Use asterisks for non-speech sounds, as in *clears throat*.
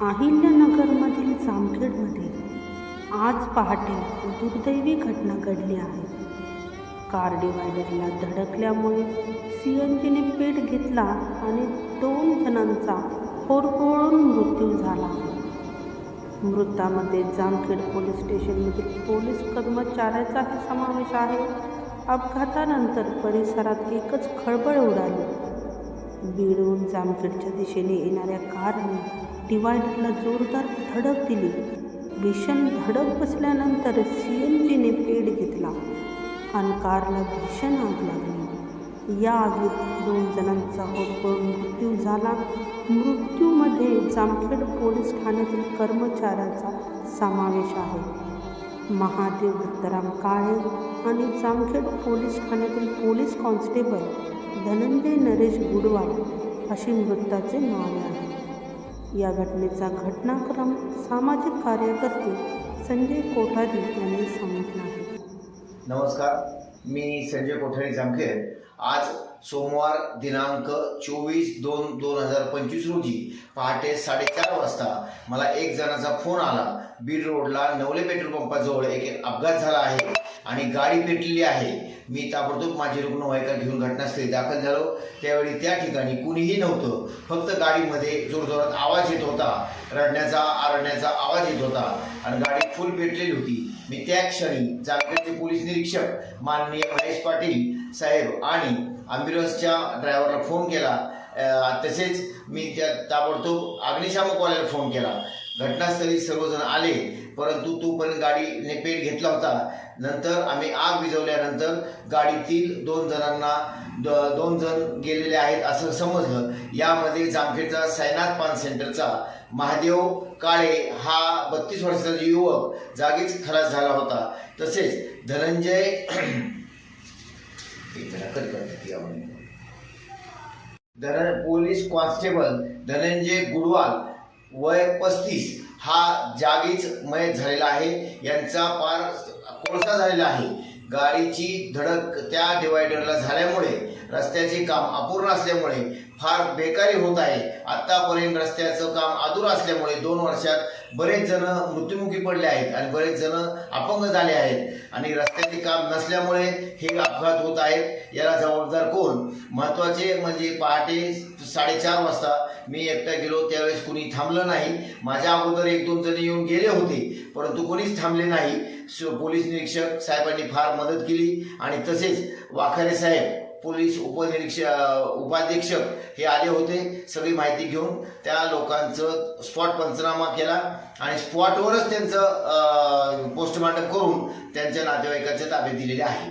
अहिल्यानगरमधील जामखेडमध्ये आज पहाटे दुर्दैवी घटना घडली आहे. कार डिवायडरला धडकल्यामुळे सी एन जीने पेट घेतला आणि दोन जणांचा होरपोळून मृत्यू झाला. मृतामध्ये जामखेड पोलीस स्टेशनमधील पोलीस कर्मचाऱ्याचाही समावेश आहे. अपघातानंतर परिसरात एकच खळबळ उडाली. बीडहून जामखेडच्या दिशेने येणाऱ्या कारने डिवायडरला जोरदार धडक दिली. भीषण धडक बसल्यानंतर सी एन जीने पेट घेतला आणि कारला भीषण आग लागली. या आगीत दोन जणांचा होरपळून मृत्यू झाला. मृत्यूमध्ये जामखेड पोलीस ठाण्यातील कर्मचाऱ्याचा समावेश आहे. महादेव दत्तराम काळे आणि जामखेड पोलीस ठाण्यातील पोलीस कॉन्स्टेबल धनंजय नरेश गुडवाड अशी मृताचे नाव आहे. या घटनेचा घटनाक्रम सामाजिक कार्यकर्ते संजय कोठारी यांनी सांगितला आहे. नमस्कार मी संजय कोठारी जामखेर आज सोमवार दिनांक चोवीस दोन दोन हजार पंचवीस रोजी पहाटे साडेचार वाजता मला एक जणाचा फोन आला. बीड रोडला नवले पेट्रोल पंपाजवळ एक अपघात झाला आहे आणि गाडी पेटलेली आहे. मी ताबडतोब माझी रुग्णवाहिका घेऊन घटनास्थळी दाखल झालो. त्यावेळी त्या ठिकाणी कुणीही नव्हतं. फक्त गाडीमध्ये जोरजोरात आवाज येत होता. रडण्याचा आरडण्याचा आवाज येत होता. आणि गाडी फुल पेटलेली होती. मी त्या क्षणी जामखेडचे पोलीस निरीक्षक माननीय महेश पाटील साहेब आणि ॲम्ब्युलन्सच्या ड्रायव्हरला फोन केला. तसेच मी त्या ताबडतोब अग्निशामकवाल्याला फोन केला. घटनास्थळी सर्वजण आले परंतु तोपर्यंत गाडीने पेट घेतला होता. नंतर आम्ही आग विझवल्यानंतर गाडीतील दोन जणांना द- दोन जण गेलेले आहेत असं समजलं. यामध्ये जामखेडचा सायनाथ पान सेंटरचा महादेव काळे हा बत्तीस वर्षाचा युवक जागीच खलास झाला होता. तसेच धनंजय *clears throat* धन पोलीस कॉन्स्टेबल धनंजय गुडवाल वय पस्तीस हा जागीच मयत झालेला आहे. यांचा पार कोळसा झालेला आहे. गाडीची धडक त्या डिवायडरला झाल्यामुळे रस्त्याचे काम अपूर्ण असल्यामुळे फार बेकारी होत आहे. आत्तापर्यंत रस्त्याचं काम अधूर असल्यामुळे दोन वर्षात बरेच जण मृत्युमुखी पडले आहेत आणि बरेच जण अपंग झाले आहेत. आणि रस्त्याचे काम नसल्यामुळे हे अपघात होत आहेत. याला जबाबदार कोण? महत्त्वाचे म्हणजे पहाटे साडेचार वाजता मी एकटा गेलो त्यावेळेस कुणी थांबलं नाही. माझ्या अगोदर एक दोन जण येऊन गेले होते परंतु कोणीच थांबले नाही. पोलीस निरीक्षक साहेबांनी फार मदत केली आणि तसेच वाखारे साहेब पोलीस उपनिरीक्षक उपाधीक्षक हे आले होते सगळी माहिती घेऊन त्या लोकांचं स्पॉट पंचनामा केला आणि स्पॉटवरच त्यांचं पोस्टमार्टम करून त्यांच्या नातेवाईकाच्या ताब्यात दिलेले आहे.